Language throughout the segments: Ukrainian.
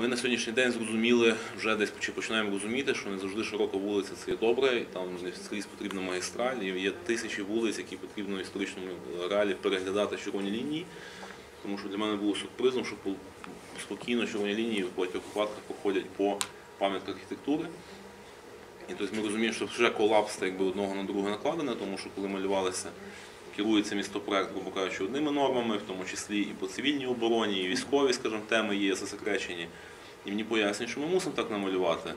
Ми на сьогоднішній день зрозуміли, вже десь чи починаємо розуміти, що не завжди широка вулиця це є добре, і там скрізь потрібна магістраль. І є тисячі вулиць, які потрібно в історичному реалі переглядати червоні лінії. Тому що для мене було сюрпризом, що спокійно червоні лінії в багатьох випадках проходять по пам'ятках архітектури. І тобто ми розуміємо, що вже колапс якби одного на друге накладене, тому що коли малювалися, керується містопроект, грубо кажучи, одними нормами, в тому числі і по цивільній обороні, і військові, скажімо, теми є засекречені. І мені пояснюють, що ми мусимо так намалювати.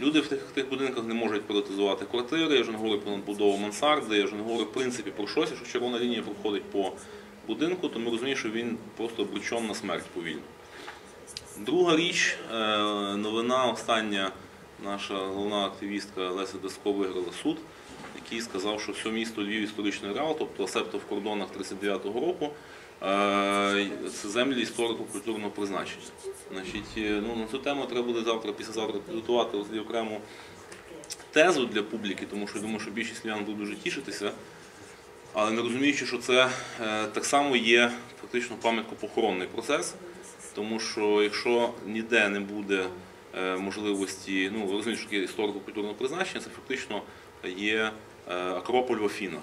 Люди в тих, тих будинках не можуть приватизувати квартири, я вже не говорю про надбудову мансарди, я вже не говорю в принципі про щось, якщо червона лінія проходить по будинку, то ми розуміємо, що він просто обречен на смерть повільно. Друга річ, е, новина остання, наша головна активістка Леся Деско виграла суд, який сказав, що все місто Львів історичний реал, тобто септо в кордонах 39-го року, е, це землі історико-культурного призначення. Значить, е, ну, на цю тему треба буде завтра, післязавтра підготувати окрему тезу для публіки, тому що я думаю, що більшість львів'ян буде дуже тішитися. Але не розуміючи, що це е, так само є фактично пам'яткопохоронний процес, тому що якщо ніде не буде можливості, ну розумієте, що таке історико-культурне призначення, це фактично є Акрополь в Афінах.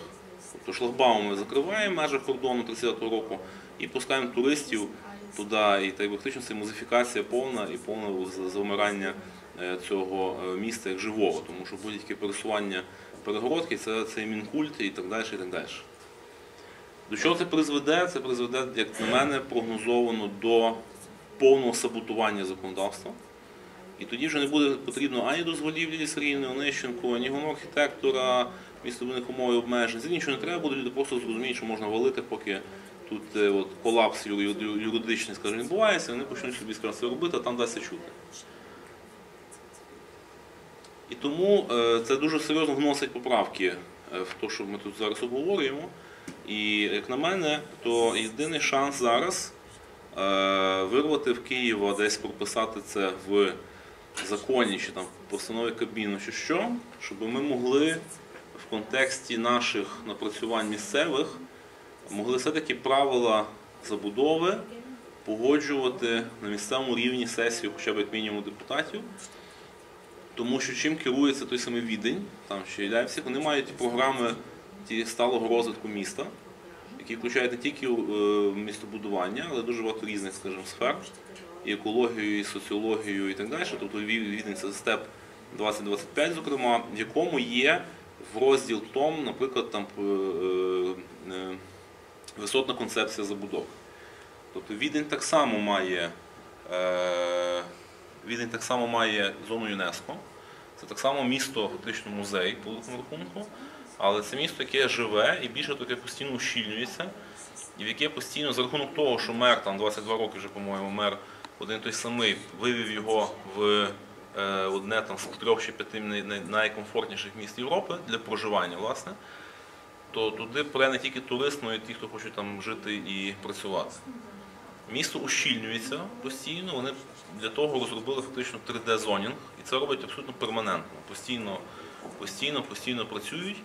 Тобто шлагбаум ми закриваємо в кордону 30-го року і пускаємо туристів туди. І так фактично це музифікація повна і повне завмирання е, цього е, міста як живого, тому що будь-яке пересування перегородки це, мінкульт і так далі. І так далі. До чого це призведе? Це призведе, як на мене, прогнозовано до повного саботування законодавства. І тоді вже не буде потрібно ані дозволів Лілі Сергіївни Онищенко, ані головного архітектора, містобудівних умов і обмежень. Це нічого не треба буде, люди просто зрозуміють, що можна валити, поки тут е, от, колапс юридичний скажімо, відбувається, вони почнуть собі це робити, а там дасться чути. І тому е, це дуже серйозно вносить поправки е, в те, що ми тут зараз обговорюємо. І як на мене, то єдиний шанс зараз вирвати в Києва, десь прописати це в законі чи там в постанові Кабміну, чи що, щоб ми могли в контексті наших напрацювань місцевих могли все-таки правила забудови погоджувати на місцевому рівні сесію, хоча б як мінімум депутатів. Тому що чим керується той самий відень, там ще Лейпциг, вони мають програми ті сталого розвитку міста, які включають не тільки е, містобудування, але дуже багато різних, скажімо, сфер, і екологію, і соціологію, і так далі. Тобто відень це степ 2025, зокрема, в якому є в розділ том, наприклад, там е, е, е, висотна концепція забудови. Тобто Відень так само має. Відень так само має зону ЮНЕСКО. Це так само місто, фактично музей по рахунку, але це місто, яке живе і більше таке постійно ущільнюється, і в яке постійно за рахунок того, що мер там 22 роки вже, по-моєму, мер один той самий вивів його в одне там з трьох чи п'яти най- най- найкомфортніших міст Європи для проживання, власне, то туди пре не тільки турист, але й ті, хто хочуть там жити і працювати. Місто ущільнюється постійно. Вони для того розробили фактично 3D-зонінг, і це роблять абсолютно перманентно. Постійно, постійно, постійно працюють.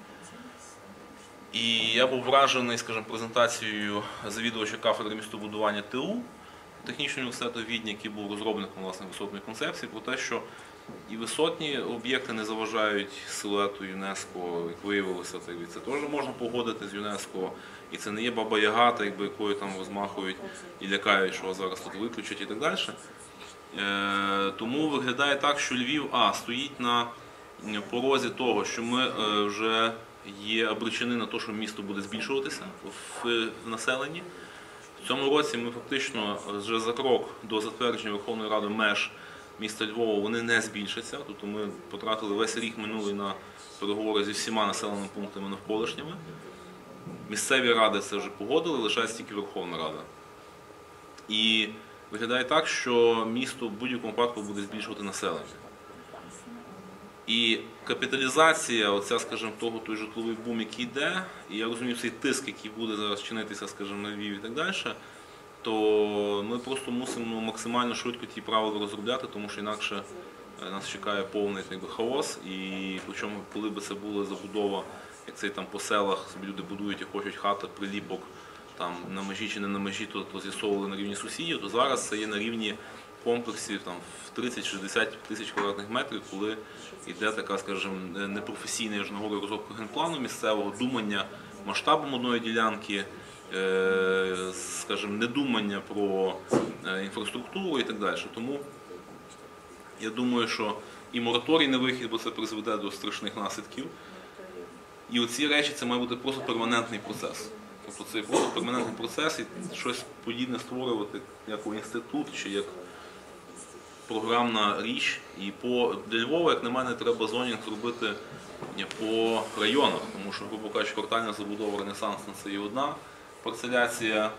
І я був вражений, скажімо, презентацією завідувача кафедри містобудування ТУ технічного університету Відні, який був розробником власне висотної концепції, про те, що і висотні об'єкти не заважають силуету ЮНЕСКО, як виявилося, це, це теж можна погодити з ЮНЕСКО. І це не є баба Ягата, якби якою там розмахують і лякають, що зараз тут виключать і так далі. Е, тому виглядає так, що Львів А стоїть на порозі того, що ми е, вже є обречені на те, що місто буде збільшуватися в населенні. Цьому році ми фактично вже за крок до затвердження Верховної Ради меж міста Львова вони не збільшаться. Тобто ми потратили весь рік минулий на переговори зі всіма населеними пунктами навколишніми. Місцеві ради це вже погодили, лишається тільки Верховна Рада. І виглядає так, що місто в будь-якому випадку буде збільшувати населення. І капіталізація, оця, скажімо, того той житловий бум, який йде, і я розумію цей тиск, який буде зараз чинитися, скажімо, на Львів і так далі, то ми просто мусимо максимально швидко ті правила розробляти, тому що інакше е, нас чекає повний якби, хаос. І причому, коли би це була забудова, як це там по селах собі люди будують і хочуть хати, приліпок там на межі чи не на межі, то, то з'ясовували на рівні сусідів, то зараз це є на рівні комплексі там, в 30-60 тисяч квадратних метрів, коли йде така, скажімо, непрофесійна, ж розробка генплану місцевого, думання масштабом одної ділянки, е, скажімо, недумання про е, інфраструктуру і так далі. Тому я думаю, що і мораторій на вихід, бо це призведе до страшних наслідків. І оці речі це має бути просто перманентний процес. Тобто це просто перманентний процес і щось подібне створювати як у інститут чи як програмна річ. І по для Львова, як на мене, треба зонінг зробити по районах, тому що, грубо кажучи, квартальна забудова Ренесансна це і одна парцеляція,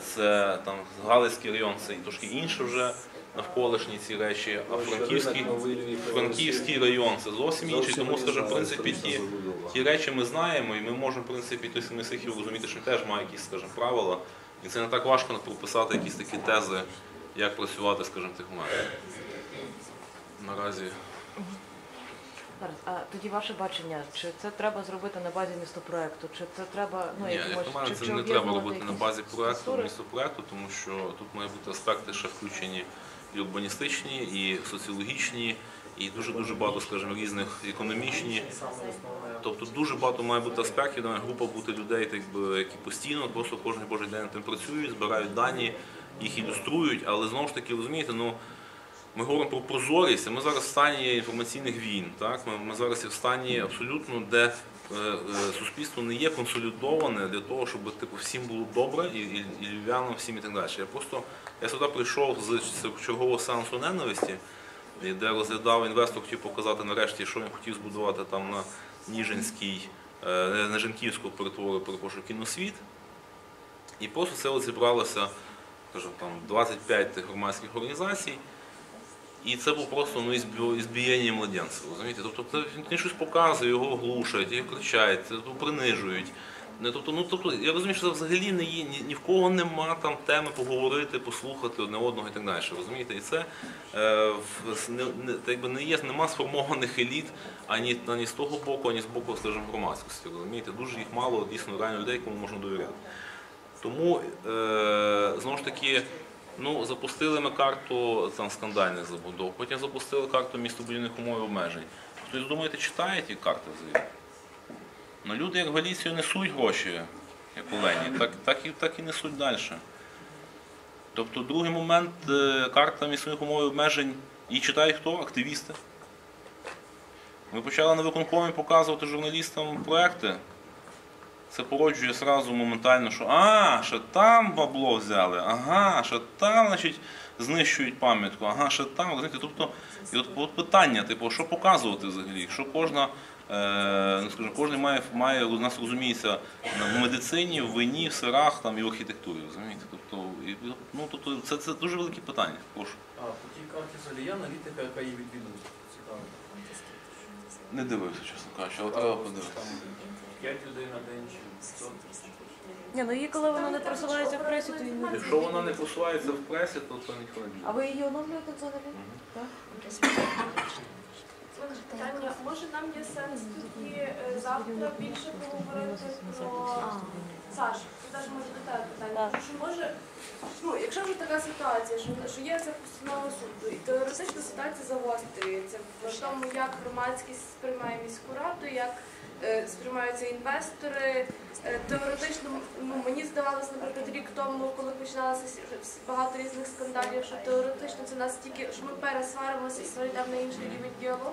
це там Галицький район, це і трошки інше вже навколишні ці речі, а Франківський, Франківський район це зовсім інший. Тому, скажімо, в принципі, ті, ті речі ми знаємо, і ми можемо, в принципі, той самий Сихів розуміти, що теж має якісь, скажімо, правила. І це не так важко прописати якісь такі тези, як працювати, скажімо, в тих методах. Наразі Зараз, а тоді ваше бачення, чи це треба зробити на базі містопроекту, чи це треба ну Ні, як на мене, чи, це чи не треба робити на базі проекту, структури? місто проекту, тому що тут мають бути аспекти ще включені і урбаністичні, і соціологічні, і дуже дуже багато, скажімо, різних економічні. Тобто дуже багато має бути аспектів, має група бути людей, так би, які постійно просто кожен божий день тим працюють, збирають дані, їх ілюструють, але знову ж таки розумієте, ну. Ми говоримо про прозорість, ми зараз в стані інформаційних війн. Так? Ми, ми зараз в стані абсолютно, де е, е, суспільство не є консолідоване для того, щоб типу, всім було добре і, і, і львів'янам всім і так далі. Я просто я сюди прийшов з чергового сеансу ненависті, де розглядав інвестор, хотів показати нарешті, що він хотів збудувати там на Ніжинській, е, на Женківську перетвору, перепрошую, кіносвіт. І просто це зібралося, скажімо, там 25 тих громадських організацій. І це був просто ну, ізбі- ізбієння младенців, розумієте? Тобто він щось показує, його глушать, його кричать, ну, принижують. Тобто, ну, тобто, я розумію, що це взагалі не є, ні, ні в кого нема там теми поговорити, послухати одне одного і так далі. Розумієте? І це е, не, не, так би не є, нема сформованих еліт ані, ані з того боку, ані з боку, скажімо, громадськості. Розумієте? Дуже їх мало дійсно реально людей, кому можна довіряти. Тому е, знову ж таки, ну, запустили ми карту там, скандальних забудов, потім запустили карту містобудівних умов і обмежень. Хтось думаєте, читає ті карти взагалі? Ну, люди, як Галіцію, несуть гроші, як олені, так, так, і, так і несуть далі. Тобто, другий момент, е, карта місцевих умов і обмежень, її читають хто? Активісти. Ми почали на виконкомі показувати журналістам проекти. Це породжує сразу моментально, що а, ще там бабло взяли, ага, ще там, значить, знищують пам'ятку, ага, ще там. Розумієте, тобто, і от, от питання, типу, що показувати взагалі? Що кожна, е, ну, скажімо, кожен має, має у нас розуміється в медицині, в війні, в сирах там, і в архітектурі, розумієте? Тобто, і, ну, тобто це, це дуже велике питання. Прошу. А, по тій карті є аналітика, яка її відвідує. Цікаво. Не дивився, чесно кажучи, але треба подивитися. Там 5 людей на день чи 100. Ні, ну її коли вона не просувається в пресі, то її не Якщо вона не просувається в пресі, то це ніхто не. А ви її оновлюєте взагалі? Так? Питання, може нам є сенс тоді е, завтра більше поговорити про Саш, це теж може до тебе питання. Так. Тому що може, ну якщо вже така ситуація, що, що є ця постанова суду, і теоретично ситуація загострюється в тому, як громадськість сприймає міську раду, як сприймаються інвестори. Е, Теоретично, ну мені здавалося, наприклад, рік тому, коли починалося багато різних скандалів, що теоретично це нас тільки що ми пересваримося і йдемо на інший рівень діалогу.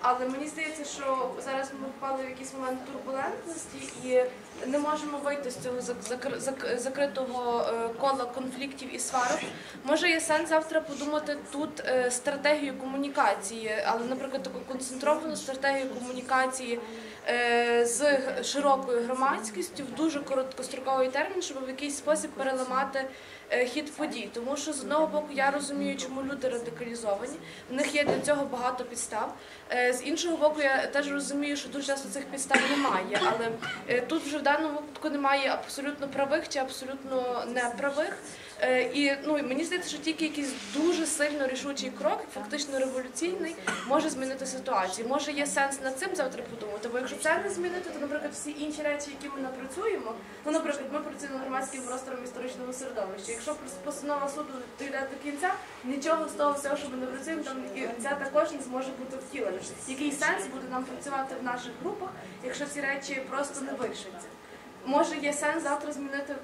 Але мені здається, що зараз ми впали в якийсь момент турбулентності і не можемо вийти з цього зак- закритого е, кола конфліктів і сварок. Може, є сенс завтра подумати тут е, стратегію комунікації, але, наприклад, таку концентровану стратегію комунікації е, з широкою громадськістю в дуже короткостроковий термін, щоб в якийсь спосіб переламати е, хід подій. Тому що з одного боку я розумію, чому люди радикалізовані. В них є для цього багато підстав. Е, З іншого боку, я теж розумію, що дуже часто цих підстав немає. Але е, тут вже в даному випадку немає абсолютно правих чи абсолютно неправих. Е, І ну мені здається, що тільки якийсь дуже сильно рішучий крок, фактично революційний, може змінити ситуацію. Може є сенс над цим завтра подумати. Бо якщо це не змінити, то наприклад всі інші речі, які ми напрацюємо, ну наприклад, ми працюємо громадським простором історичного середовища. Якщо постанова суду дійде до кінця, нічого з того всього, що ми не працюємо, там і це також не зможе бути втілено. Який сенс буде нам працювати в наших групах, якщо ці речі просто не вирішаться? Може є сенс завтра змінити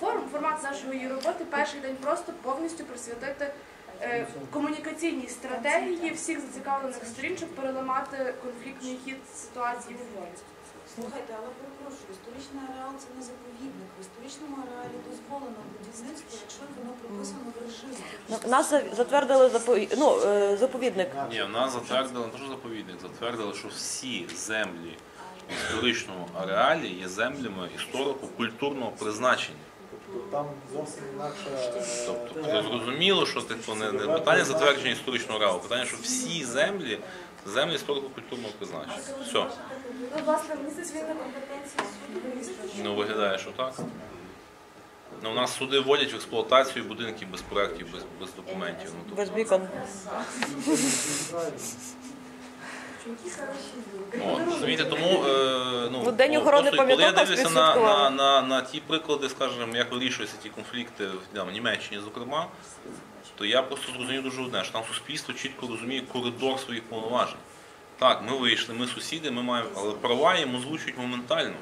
форм, формат нашої роботи, перший день просто повністю присвятити е, комунікаційній стратегії всіх зацікавлених сторін, щоб переламати конфліктний хід ситуації в Львові. Слухайте, але перепрошую, історичний ареал це не заповідник. В історичному ареалі дозволено будівництво, якщо воно прописано в режимі. Ну, Нас затвердили запо- ну, е, заповідник. Ні, в нас затвердили, не те, що заповідник, затвердили, що всі землі в історичному ареалі є землями історико-культурного призначення. Тобто там зовсім інакше. е, Тобто зрозуміло, що типу, не, не питання затвердження історичного ареалу, питання, що всі землі землі історико-культурного призначення. Все. Ну, власне, мені здається, він на компетенції суду. Ну виглядає, що так. Ну, у нас суди вводять в експлуатацію будинки без проєктів, без, без документів. Ну, тобто, Без вікон. Розумієте, тому е, ну, Ну, День охорони просто, коли я пам'яток дивлюся на, на, на, на ті приклади, скажімо, як вирішуються ті конфлікти в там, Німеччині, зокрема, то я просто зрозумів дуже одне, що там суспільство чітко розуміє коридор своїх повноважень. Так, ми вийшли, ми сусіди, ми маємо, але права їм озвучують моментально.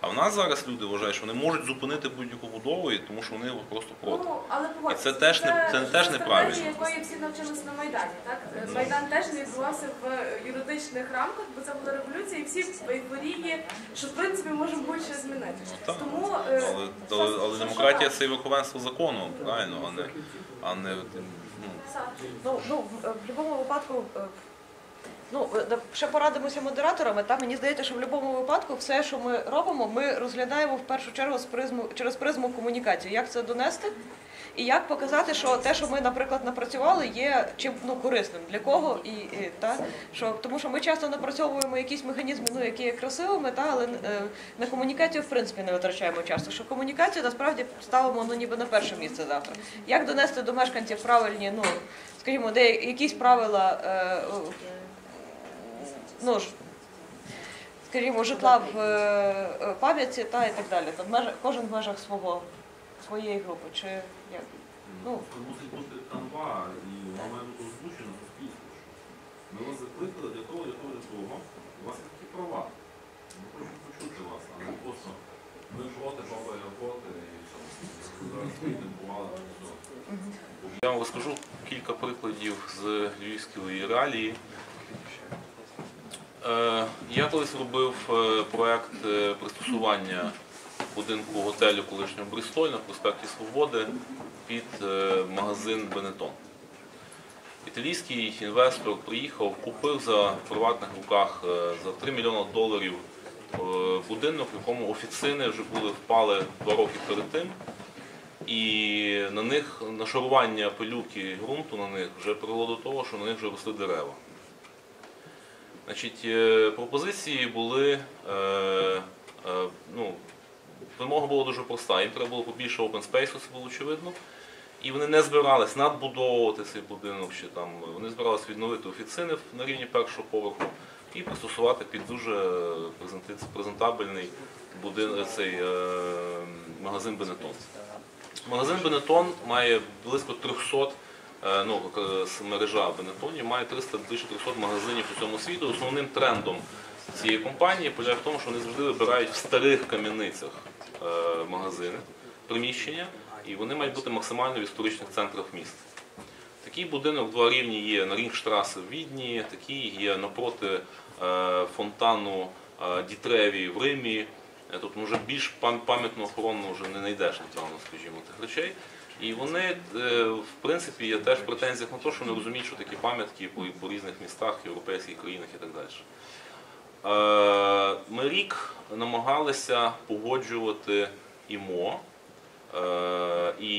А в нас зараз люди вважають, що вони можуть зупинити будь-яку будову, і тому що вони просто проти. Ну, але І це теж не- це теж неправильно. стратегія, якої всі навчилися на Майдані. Так? Е, Майдан теж не відбувався в е, юридичних рамках, бо це була революція, і всі в що в принципі можемо будь-що змінити. так. Тому, е, Але, але, але демократія це і верховенство закону, правильно, а не, а не ну, Ну, ну, в, в будь-якому випадку. е, Ну, е, ще порадимося модераторами. Та мені здається, що в будь-якому випадку все, що ми робимо, ми розглядаємо в першу чергу з призму через призму комунікації. Як це донести? І як показати, що те, що ми, наприклад, напрацювали, є чим ну корисним для кого і, і та що тому, що ми часто напрацьовуємо якісь механізми, ну які є красивими, та але е, на комунікацію в принципі не витрачаємо часу. Що комунікацію насправді ставимо ну ніби на перше місце завтра. Як донести до мешканців правильні, ну скажімо, де якісь правила. Е, ну ж, скажімо, житла в е, е, та і так далі. Там межа, кожен в межах свого своєї групи. Чи як? Ну, Це мусить бути канва, і вона має бути озвучена суспільству. Ми вас закликали для того, для того, для того. У вас є такі права. Ми хочемо почути вас, а не просто ми проти, папа проти і все. Зараз відбували. Я вам розкажу кілька прикладів з львівської реалії. Е, Я колись робив е, проект е, пристосування будинку готелю колишнього Брістоль на проспекті Свободи під магазин Бенетон. Італійський інвестор приїхав, купив за приватних руках за 3 мільйони доларів будинок, в якому офіцини вже були впали два роки перед тим. І на них нашарування пилюки ґрунту на них вже привело до того, що на них вже росли дерева. Значить, е, пропозиції були, е, е, ну, вимога була дуже проста. Їм треба було побільше open space, це було очевидно. І вони не збирались надбудовувати цей будинок чи там. Вони збиралися відновити офіцини на рівні першого поверху і пристосувати під дуже презентабельний будин, цей е, магазин Бенетон. Магазин Бенетон має близько 300, е, ну, мережа Бенетонів має 300, більше 300 магазинів у всьому світу. Основним трендом цієї компанії полягає в тому, що вони завжди вибирають в старих кам'яницях е, магазини, приміщення, і вони мають бути максимально в історичних центрах міст. Такий будинок два рівні є на Рінгштраси в Відні, такий є напроти фонтану Дітреві в Римі. Тут вже більш пам- пам'ятну охорону вже не знайдеш, напевно, скажімо, тих речей. І вони, е, в принципі, є теж претензіях на те, що не розуміють, що такі пам'ятки по, різних містах, європейських країнах і так далі. Е, Ми рік намагалися погоджувати ІМО. Е, І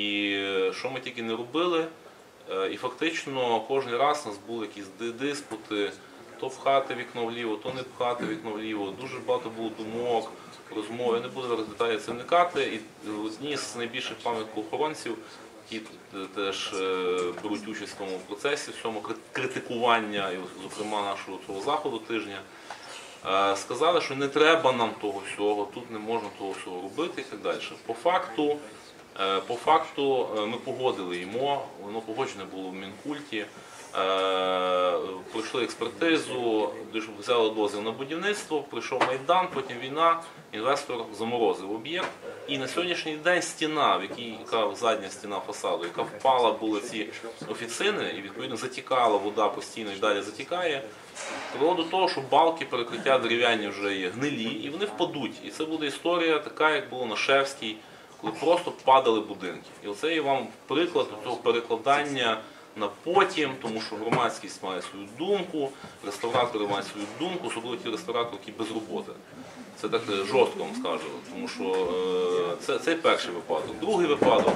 що ми тільки не робили, і фактично кожен раз у нас були якісь ди- диспути, то пхати вікно вліво, то не пхати вікно вліво. Дуже багато було думок, розмов. Я не буду зараз деталі це вникати. І одні з найбільших пам'яткоохоронців які теж е, беруть участь в цьому процесі, в цьому критикування, і, зокрема, нашого цього заходу тижня. Е, Сказали, що не треба нам того всього, тут не можна того всього робити і так далі. По факту, по факту е, ми погодили йому, воно погоджене було в Мінкульті. Е, Пройшли експертизу, взяли дозвіл на будівництво, прийшов Майдан, потім війна, інвестор заморозив об'єкт. І на сьогоднішній день стіна, в якій яка задня стіна фасаду, яка впала були ці офіцини, і відповідно затікала вода постійно і далі затікає, привело до того, що балки перекриття дерев'яні вже є гнилі, і вони впадуть. І це буде історія така, як було на Шевській, коли просто падали будинки. І оце є вам приклад того перекладання на потім, тому що громадськість має свою думку, реставратори мають свою думку, особливо ті реставратори, які без роботи. Це так е, жорстко вам скажу, тому що е, це, це перший випадок. Другий випадок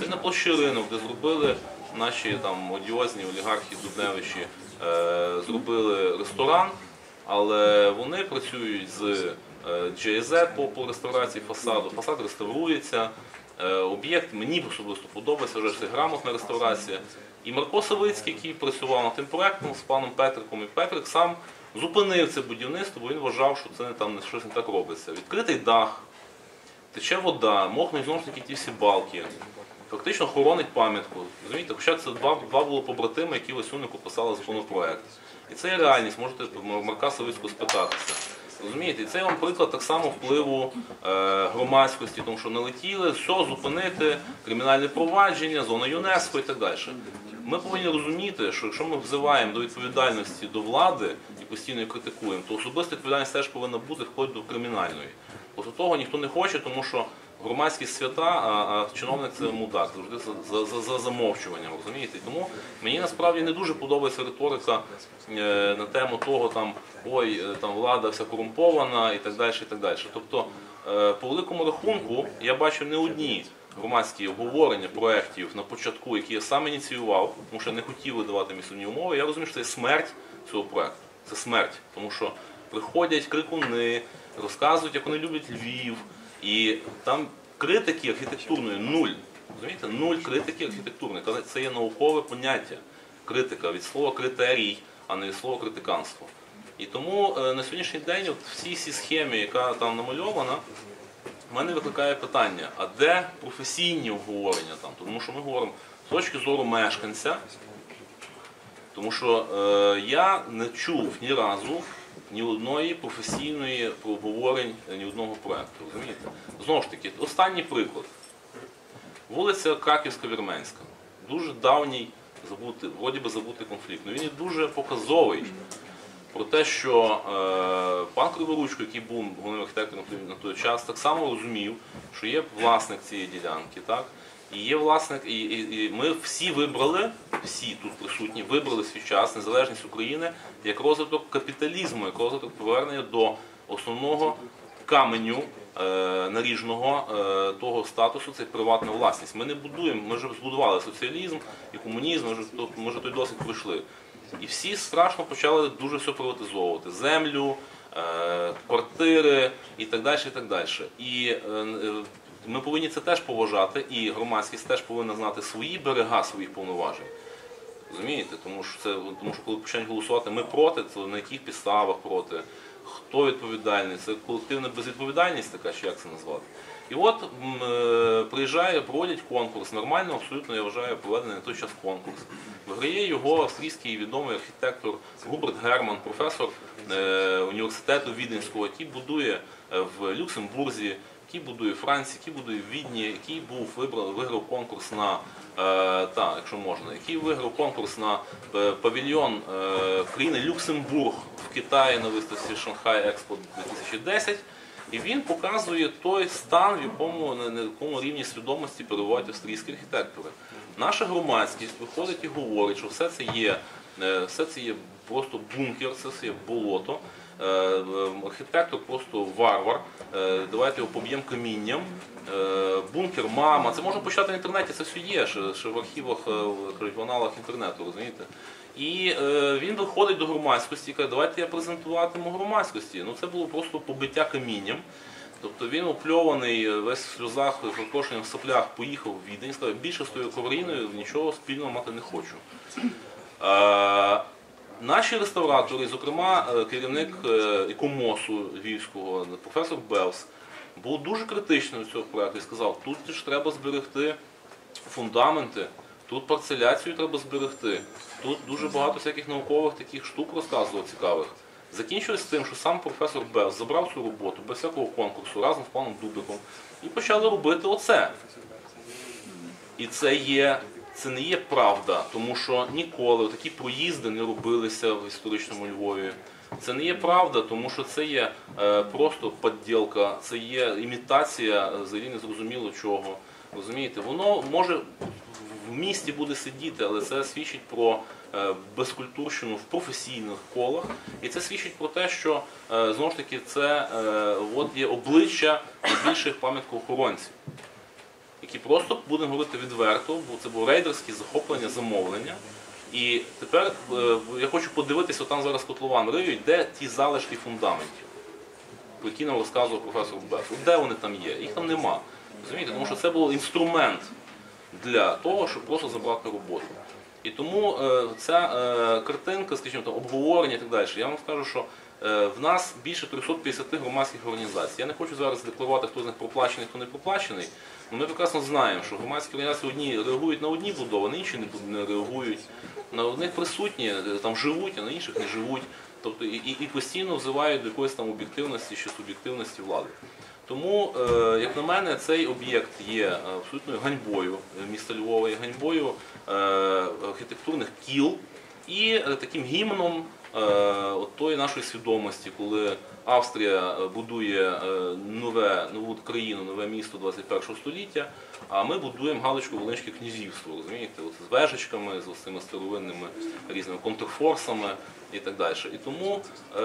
це на площі ринок, де зробили наші там одіозні олігархи Дубневичі, е, зробили ресторан, але вони працюють з GIZ по, по реставрації фасаду. Фасад реставрується. Е, Об'єкт мені особисто подобається, вже це грамотна реставрація. І Марко Савицький, який працював над тим проектом з паном Петриком, і Петрик сам зупинив це будівництво, бо він вважав, що це там щось не так робиться. Відкритий дах, тече вода, мокнуть знову ж таки ті всі балки. Фактично хоронить пам'ятку. Розумієте, хоча це два, два було побратими, які Васюнику писали законопроект. І це є реальність, можете Марка Савицького спитатися. Розумієте, і це вам приклад так само впливу е, громадськості, тому що налетіли, все, зупинити, кримінальне провадження, зона ЮНЕСКО і так далі. Ми повинні розуміти, що якщо ми взиваємо до відповідальності до влади і постійно її критикуємо, то особиста відповідальність теж повинна бути вплоть до кримінальної. От того ніхто не хоче, тому що громадські свята, а, чиновник це мудак, завжди за, за, за, за замовчуванням, розумієте? Тому мені насправді не дуже подобається риторика е, на тему того, там ой, е, там влада вся корумпована і так далі. І так далі. Тобто, е, по великому рахунку, я бачу не одні громадські обговорення проєктів на початку, які я сам ініціював, тому що не хотів видавати місцевні умови. Я розумію, що це смерть цього проєкту. Це смерть, тому що приходять крикуни, розказують, як вони люблять Львів, і там критики архітектурної нуль. Розумієте, нуль критики архітектурної. Це є наукове поняття. Критика від слова критерій, а не від слова критиканство. І тому е, на сьогоднішній день от всі ці схеми, яка там намальована, в мене викликає питання, а де професійні обговорення там? Тому що ми говоримо з точки зору мешканця, тому що е, я не чув ні разу ні одної професійної обговорень е, ні одного проєкту. Розумієте? Знову ж таки, останній приклад. Вулиця Краківська Вірменська. Дуже давній забутий, вроді би забутий конфлікт. Ну, він є дуже показовий про те, що е, пан Криворучко, який був головним архітектором на той час, так само розумів, що є власник цієї ділянки, так? І є власник, і, і, і ми всі вибрали, всі тут присутні, вибрали свій час, незалежність України як розвиток капіталізму, як розвиток повернення до основного каменю е, наріжного е, того статусу, це приватна власність. Ми не будуємо, ми вже збудували соціалізм і комунізм, ми вже, ми вже той досвід пройшли. І всі страшно почали дуже все приватизовувати. Землю, е, квартири і так далі. І, так далі. і е, ми повинні це теж поважати, і громадськість теж повинна знати свої берега своїх повноважень. Розумієте? Тому що це тому що коли почнуть голосувати ми проти, то на яких підставах проти, хто відповідальний, це колективна безвідповідальність така, чи як це назвати. І от е, приїжджає, проводять конкурс. Нормально, абсолютно я вважаю, проведений на той час конкурс. Виграє його австрійський відомий архітектор Губерт Герман, професор е, університету Віденського, який будує е, в Люксембурзі, який будує Франції, який будує Відні, який був вибрав, виграв конкурс на е, та, якщо можна, який виграв конкурс на е, павільйон е, країни Люксембург в Китаї на виставці Шанхай Експо 2010. І він показує той стан, в якому на на якому рівні свідомості перебувають австрійські архітектори. Наша громадськість виходить і говорить, що все це є, е, все це є просто бункер, це є болото. Е, е, Архітектор просто варвар. Е, Давайте його поб'ємо камінням. Бункер, мама. Це можна почитати в інтернеті, це все є, ще, в архівах, в аналах інтернету, розумієте? І він виходить до громадськості і каже, давайте я презентуватиму громадськості. Ну це було просто побиття камінням. Тобто він опльований весь в сльозах, в розкошеннях, в соплях, поїхав в Відень, сказав, більше з тою ковріною нічого спільного мати не хочу. Наші реставратори, зокрема е, керівник е, ікомосу львівського, професор Белс, був дуже критичним до цього проекту і сказав, тут ж треба зберегти фундаменти, тут парцеляцію треба зберегти, тут дуже багато всяких наукових таких штук розказував цікавих. Закінчилось тим, що сам професор Белс забрав цю роботу без всякого конкурсу разом з паном Дубиком і почали робити оце. І це є. Це не є правда, тому що ніколи такі проїзди не робилися в історичному Львові. Це не є правда, тому що це є е, просто подділка, це є імітація взагалі незрозуміло чого. Розумієте, воно може в місті буде сидіти, але це свідчить про е, безкультурщину в професійних колах. І це свідчить про те, що е, знову ж таки це от є обличчя найбільших пам'яткоохоронців які просто будемо говорити відверто, бо це було рейдерське захоплення, замовлення. І тепер е, я хочу подивитися, там зараз котлован риють, де ті залишки фундаментів, про які нам розказував професор Бес. Де вони там є? Їх там нема. Розумієте? Тому що це був інструмент для того, щоб просто забрати роботу. І тому е, ця е, картинка, скажімо, там, обговорення і так далі, я вам скажу, що в нас більше 350 громадських організацій. Я не хочу зараз декларувати, хто з них проплачений, хто не проплачений. але Ми прекрасно знаємо, що громадські організації одні реагують на одні будови, на інші не, реагують. На одних присутні, е, там живуть, а на інших не живуть. Тобто і, і, постійно взивають до якоїсь там об'єктивності чи суб'єктивності влади. Тому, е, як на мене, цей об'єкт є е, абсолютною ганьбою міста Львова, є ганьбою е, архітектурних кіл і е, таким гімном е, от тої нашої свідомості, коли Австрія е, будує е, нове, нову країну, нове місто 21 століття, а ми будуємо галичко волинське князівство, розумієте, от з вежечками, з цими старовинними різними контрфорсами і так далі. І тому е,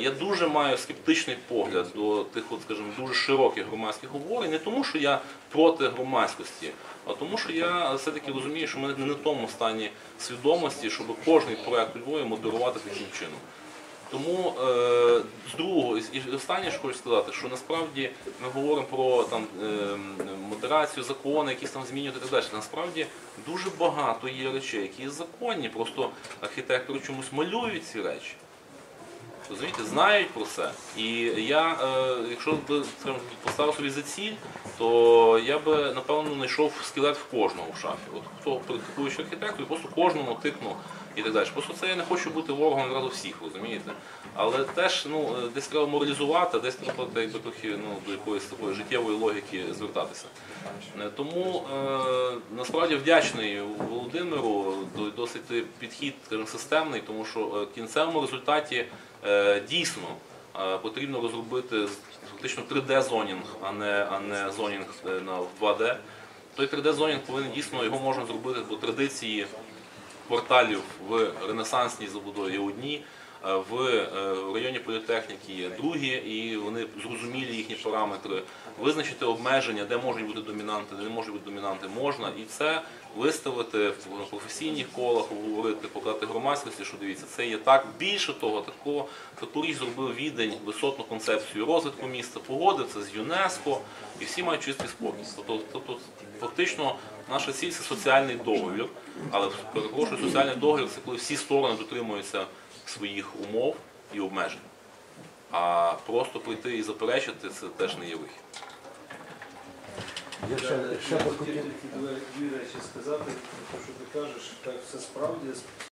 я дуже маю скептичний погляд до тих, от, скажімо, дуже широких громадських обговорень, не тому, що я проти громадськості, тому, що я все-таки розумію, що ми не на тому стані свідомості, щоб кожний проект Львові модерувати таким чином. Тому е, з другого і останнє, що хочу сказати, що насправді ми говоримо про там е, модерацію, закони, якісь там змінювати і так далі. Насправді дуже багато є речей, які є законні. Просто архітектори чомусь малюють ці речі. Розумієте, знають про це. І я, е, якщо би скажімо, поставив собі за ціль, то я би напевно знайшов скелет в кожному в шафі. От хто практикуючий архітектор, просто кожному тикну і так далі. Просто це я не хочу бути ворогом одразу всіх, розумієте? Але теж ну, е, десь треба моралізувати, десь треба якби, трохи ну, до якоїсь такої життєвої логіки звертатися. Е, Тому е, насправді вдячний Володимиру, досить підхід скажімо, системний, тому що е, в кінцевому результаті е, дійсно е, потрібно розробити фактично 3D-зонінг, а не, а не зонінг е, на в 2D. Той 3D-зонінг повинен дійсно його можна зробити по традиції кварталів в ренесансній забудові є одні, е, в е, районі політехніки є другі, і вони зрозумілі їхні параметри. Визначити обмеження, де можуть бути домінанти, де не можуть бути домінанти, можна, і це виставити в професійних колах, говорити, показати громадськості, що дивіться, це є так. Більше того, такого таку зробив відень висотну концепцію розвитку міста, погодив це з ЮНЕСКО, і всі мають чистий спокій. Тобто, тобто фактично наша ціль це соціальний договір, але перепрошую, соціальний договір це коли всі сторони дотримуються своїх умов і обмежень. А просто прийти і заперечити це теж не є вихід. Я ще, ще Я хотів дві- дві речі сказати, тому що ти кажеш, так все справді